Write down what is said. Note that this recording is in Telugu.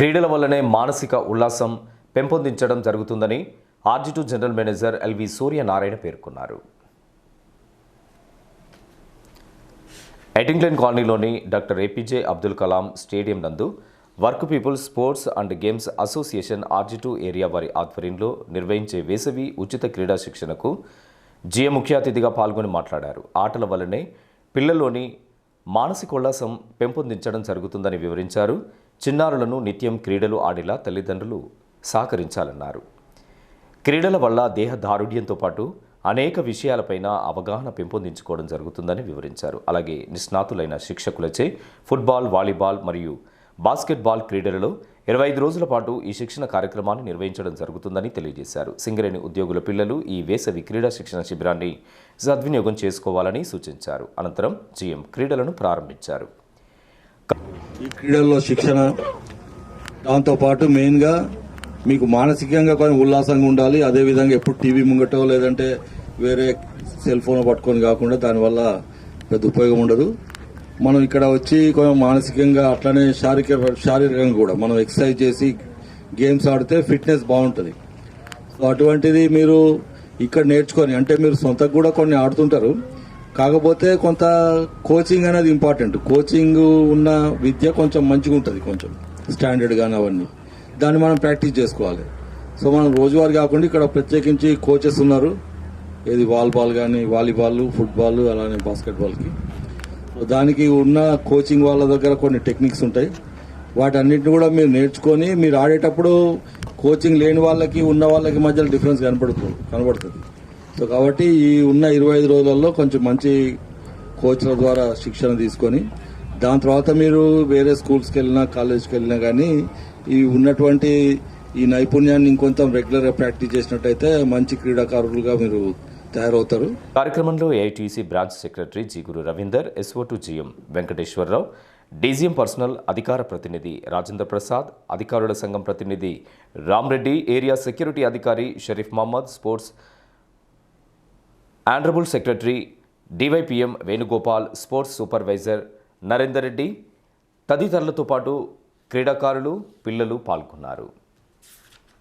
క్రీడల వల్లనే మానసిక ఉల్లాసం పెంపొందించడం జరుగుతుందని R G two general manager L V Suryanarayana పేర్కొన్నారు. ఎటింగ్లెన్ కాలనీలోని doctor A P J Abdul Kalam stadium నందు work people sports and games association R G two area వారి ఆధ్వర్యంలో నిర్వహించే వేసవి ఉచిత క్రీడా శిక్షణకు జిఎం ముఖ్య అతిథిగా పాల్గొని మాట్లాడారు. ఆటల వల్లనే పిల్లల్లోని మానసికోల్లాసం పెంపొందించడం జరుగుతుందని వివరించారు. చిన్నారులను నిత్యం క్రీడలు ఆడేలా తల్లిదండ్రులు సహకరించాలన్నారు. క్రీడల వల్ల దేహ దారుఢ్యంతో పాటు అనేక విషయాలపైన అవగాహన పెంపొందించుకోవడం జరుగుతుందని వివరించారు. అలాగే నిష్ణాతులైన శిక్షకులచే ఫుట్బాల్ వాలీబాల్ మరియు బాస్కెట్బాల్ క్రీడలలో ఇరవై ఐదు రోజుల పాటు ఈ శిక్షణ కార్యక్రమాన్ని నిర్వహించడం జరుగుతుందని తెలియజేశారు. సింగరేణి ఉద్యోగుల పిల్లలు ఈ వేసవి క్రీడా శిక్షణ శిబిరాన్ని సద్వినియోగం చేసుకోవాలని సూచించారు. అనంతరం జీఎం క్రీడలను ప్రారంభించారు. ఈ క్రీడల్లో శిక్షణ దాంతోపాటు మెయిన్గా మీకు మానసికంగా కొన్ని ఉల్లాసంగా ఉండాలి. అదేవిధంగా ఎప్పుడు టీవీ ముంగటో లేదంటే వేరే సెల్ ఫోన్ పట్టుకొని కాకుండా దానివల్ల పెద్ద ఉపయోగం ఉండదు. మనం ఇక్కడ వచ్చి కొంచెం మానసికంగా అట్లనే శారీరక శారీరకంగా కూడా మనం ఎక్సర్సైజ్ చేసి గేమ్స్ ఆడితే ఫిట్నెస్ బాగుంటుంది. సో అటువంటిది మీరు ఇక్కడ నేర్చుకొని అంటే మీరు సొంతకు కూడా కొన్ని ఆడుతుంటారు. కాకపోతే కొంత కోచింగ్ అనేది ఇంపార్టెంట్. కోచింగ్ ఉన్న విద్య కొంచెం మంచిగా ఉంటుంది కొంచెం. స్టాండర్డ్ కానీ అవన్నీ. దాన్ని మనం ప్రాక్టీస్ చేసుకోవాలి. సో మనం రోజువారీ కాకుండా ఇక్కడ ప్రత్యేకించి కోచెస్ ఉన్నారు. ఏది వాలీబాల్ కానీ వాలీబాల్ ఫుట్బాల్ అలానే బాస్కెట్బాల్కి. దానికి ఉన్న కోచింగ్ వాళ్ళ దగ్గర కొన్ని టెక్నిక్స్ ఉంటాయి. వాటన్నిటిని కూడా మీరు నేర్చుకొని మీరు ఆడేటప్పుడు కోచింగ్ లేని వాళ్ళకి ఉన్న వాళ్ళకి మధ్యలో డిఫరెన్స్ కనపడుతుంది కనబడుతుంది. సో కాబట్టి ఈ ఉన్న ఇరవై ఐదు రోజులలో కొంచెం మంచి కోచ్ల ద్వారా శిక్షణ తీసుకొని దాని తర్వాత మీరు వేరే స్కూల్స్కి వెళ్ళినా కాలేజ్కి వెళ్ళినా కానీ ఈ ఉన్నటువంటి ఈ నైపుణ్యాన్ని ఇంకొంత రెగ్యులర్గా ప్రాక్టీస్ చేసినట్టయితే మంచి క్రీడాకారులుగా మీరు తయారవుతారు. కార్యక్రమంలో A I T C branch secretary G Guru Ravinder S O two G M Venkateswararao D G M personnel అధికార ప్రతినిధి రాజేంద్ర ప్రసాద్ అధికారుల సంఘం ప్రతినిధి రామ్రెడ్డి ఏరియా సెక్యూరిటీ అధికారి Sharif Mohammed sports honourable secretary D Y P M Venugopal sports supervisor Narender Reddy తదితరులతో పాటు క్రీడాకారులు పిల్లలు పాల్గొన్నారు.